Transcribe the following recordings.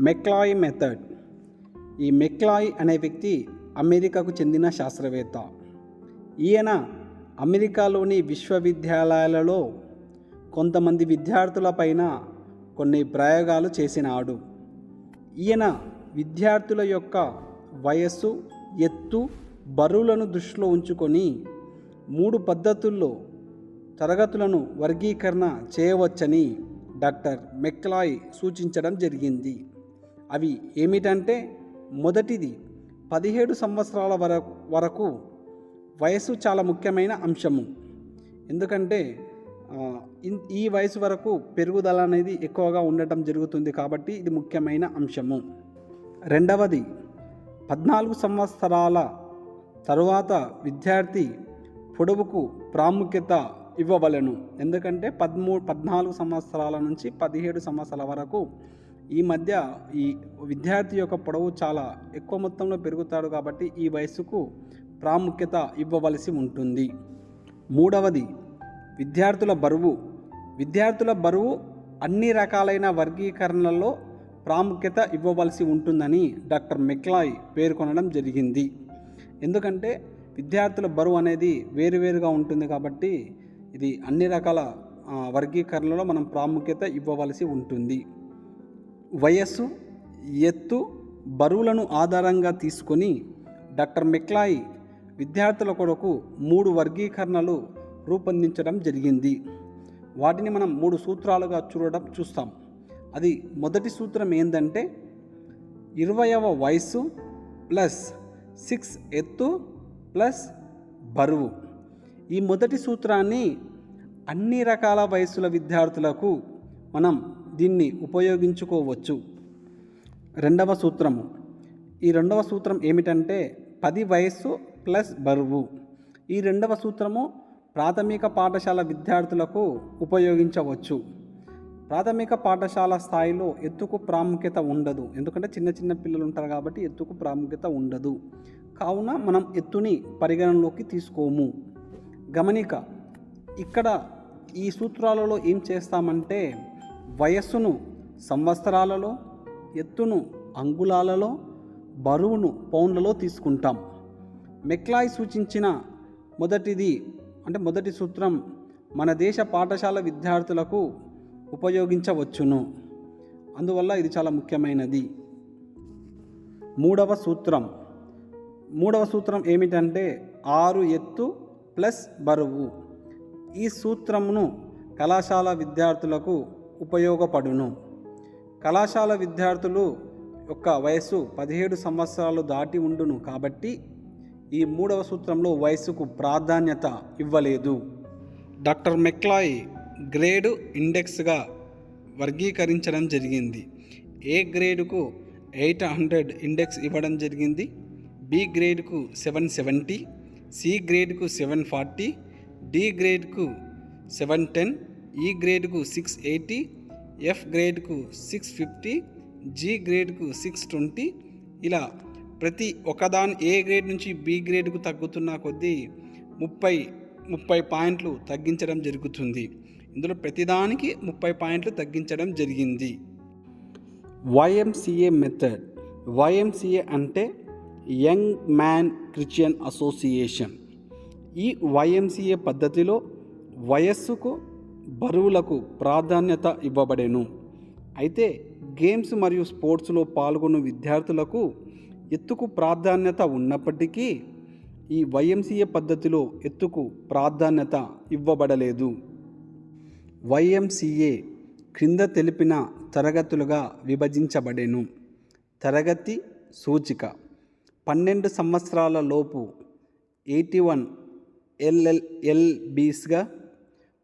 McCloy method. ఈ McCloy అనే వ్యక్తి అమెరికాకు చెందిన శాస్త్రవేత్త. ఈయన అమెరికాలోని విశ్వవిద్యాలయాలలో కొంతమంది విద్యార్థులపైన కొన్ని ప్రయోగాలు చేసినాడు. ఈయన విద్యార్థుల యొక్క వయస్సు ఎత్తు బరువులను దృష్టిలో ఉంచుకొని మూడు పద్ధతుల్లో తరగతులను వర్గీకరణ చేయవచ్చని డాక్టర్ మెక్లాయ్ సూచించడం జరిగింది. అవి ఏమిటంటే మొదటిది పదిహేడు సంవత్సరాల వరకు వరకు వయసు చాలా ముఖ్యమైన అంశము. ఎందుకంటే ఈ వయసు వరకు పెరుగుదల అనేది ఎక్కువగా ఉండటం జరుగుతుంది కాబట్టి ఇది ముఖ్యమైన అంశము. రెండవది పద్నాలుగు సంవత్సరాల తరువాత విద్యార్థి పొడవుకు ప్రాముఖ్యత ఇవ్వవలెను. ఎందుకంటే పదమూ పద్నాలుగు సంవత్సరాల నుంచి పదిహేడు సంవత్సరాల వరకు ఈ మధ్య ఈ విద్యార్థి యొక్క పొడవు చాలా ఎక్కువ మొత్తంలో పెరుగుతాడు కాబట్టి ఈ వయసుకు ప్రాముఖ్యత ఇవ్వవలసి ఉంటుంది. మూడవది విద్యార్థుల బరువు. విద్యార్థుల బరువు అన్ని రకాలైన వర్గీకరణలలో ప్రాముఖ్యత ఇవ్వవలసి ఉంటుందని డాక్టర్ మెక్లాయ్ పేర్కొనడం జరిగింది. ఎందుకంటే విద్యార్థుల బరువు అనేది వేరువేరుగా ఉంటుంది కాబట్టి ఇది అన్ని రకాల వర్గీకరణలో మనం ప్రాముఖ్యత ఇవ్వవలసి ఉంటుంది. వయస్సు ఎత్తు బరువులను ఆధారంగా తీసుకొని డాక్టర్ మెక్లాయ్ విద్యార్థుల కొరకు మూడు వర్గీకరణలు రూపొందించడం జరిగింది. వాటిని మనం మూడు సూత్రాలుగా చూడడం చూస్తాం. అది మొదటి సూత్రం ఏంటంటే ఇరవయవ వయస్సు ప్లస్ సిక్స్ ఎత్తు ప్లస్ బరువు. ఈ మొదటి సూత్రాన్ని అన్ని రకాల వయసుల విద్యార్థులకు మనం దీన్ని ఉపయోగించుకోవచ్చు. రెండవ సూత్రము. ఈ రెండవ సూత్రం ఏమిటంటే పది వయస్సు ప్లస్ బరువు. ఈ రెండవ సూత్రము ప్రాథమిక పాఠశాల విద్యార్థులకు ఉపయోగించవచ్చు. ప్రాథమిక పాఠశాల స్థాయిలో ఎత్తుకు ప్రాముఖ్యత ఉండదు. ఎందుకంటే చిన్న చిన్న పిల్లలు ఉంటారు కాబట్టి ఎత్తుకు ప్రాముఖ్యత ఉండదు. కావున మనం ఎత్తుని పరిగణనలోకి తీసుకోము. గమనిక ఇక్కడ ఈ సూత్రాలలో ఏం చేస్తామంటే వయస్సును సంవత్సరాలలో ఎత్తును అంగుళాలలో బరువును పౌండ్లలో తీసుకుంటాం. మెక్లాయ్ సూచించిన మొదటిది అంటే మొదటి సూత్రం మన దేశ పాఠశాల విద్యార్థులకు ఉపయోగించవచ్చును. అందువల్ల ఇది చాలా ముఖ్యమైనది. మూడవ సూత్రం. మూడవ సూత్రం ఏమిటంటే ఆరు ఎత్తు ప్లస్ బరువు. ఈ సూత్రమును కళాశాల విద్యార్థులకు ఉపయోగపడును. కళాశాల విద్యార్థులు యొక్క వయస్సు పదిహేడు సంవత్సరాలు దాటి ఉండును కాబట్టి ఈ మూడవ సూత్రంలో వయస్సుకు ప్రాధాన్యత ఇవ్వలేదు. డాక్టర్ మెక్లాయ్ గ్రేడు ఇండెక్స్గా వర్గీకరించడం జరిగింది. ఏ గ్రేడుకు ఎయిట్ హండ్రెడ్ ఇండెక్స్ ఇవ్వడం జరిగింది? బి గ్రేడ్కు సెవెన్ సెవెంటీ సి గ్రేడ్కు సెవెన్ ఫార్టీ డి గ్రేడ్కు సెవెన్ టెన్ ఈ గ్రేడ్కు సిక్స్ ఎయిటీ ఎఫ్ గ్రేడ్కు సిక్స్ ఫిఫ్టీ జీ గ్రేడ్కు సిక్స్ ట్వంటీ ఇలా ప్రతి ఒకదాని ఏ గ్రేడ్ నుంచి బి గ్రేడ్కు తగ్గుతున్న కొద్దీ ముప్పై ముప్పై పాయింట్లు తగ్గించడం జరుగుతుంది. ఇందులో ప్రతిదానికి ముప్పై పాయింట్లు తగ్గించడం జరిగింది. వైఎంసిఏ మెథడ్ వైఎంసిఏ అంటే యంగ్ మ్యాన్ క్రిస్టియన్ అసోసియేషన్. ఈ వైఎంసిఏ పద్ధతిలో వయస్సుకు బరువులకు ప్రాధాన్యత ఇవ్వబడెను. అయితే గేమ్స్ మరియు స్పోర్ట్స్లో పాల్గొన్న విద్యార్థులకు ఎత్తుకు ప్రాధాన్యత ఉన్నప్పటికీ ఈ వైఎంసీఏ పద్ధతిలో ఎత్తుకు ప్రాధాన్యత ఇవ్వబడలేదు. వైఎంసిఏ క్రింద తెలిపిన తరగతులుగా విభజించబడెను. తరగతి సూచిక పన్నెండు సంవత్సరాల లోపు ఎయిటీ వన్ ఎల్ఎల్ఎల్బీస్గా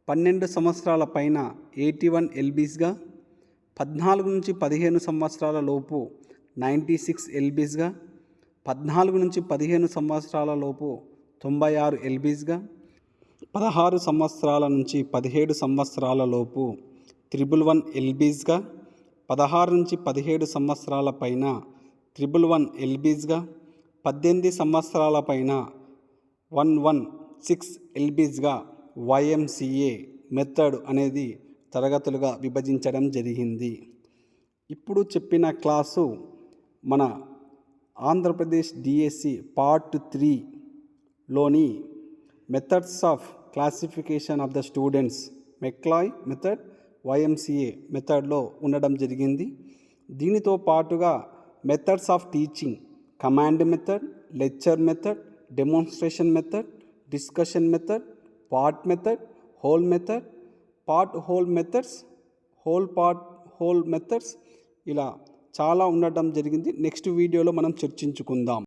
పన్నెండు సంవత్సరాల పైన ఎయిటీ వన్ ఎల్బీస్గా పద్నాలుగు నుంచి పదిహేను సంవత్సరాల లోపు నైంటీ సిక్స్ ఎల్బీస్గా పద్నాలుగు నుంచి పదిహేను సంవత్సరాల లోపు తొంభై ఆరు ఎల్బీస్గా పదహారు సంవత్సరాల నుంచి పదిహేడు సంవత్సరాల లోపు త్రిబుల్ వన్ ఎల్బీస్గా పదహారు నుంచి పదిహేడు సంవత్సరాల పైన త్రిబుల్ వన్ ఎల్బీస్గా పద్దెనిమిది సంవత్సరాల పైన వన్ వన్ సిక్స్ ఎల్బీస్గా వైఎంసిఏ మెథడ్ అనేది తరగతులుగా విభజించడం జరిగింది. ఇప్పుడు చెప్పిన క్లాసు మన Andhra Pradesh DSC part త్రీలోని methods of classification of the students McCall method YMCA మెథడ్లో ఉండడం జరిగింది. దీనితో పాటుగా methods of teaching command method lecture method demonstration method discussion method part method whole method part whole methods whole part whole methods ఇలా చాలా ఉండటం జరిగింది. Next వీడియోలో మనం చర్చించుకుందాం.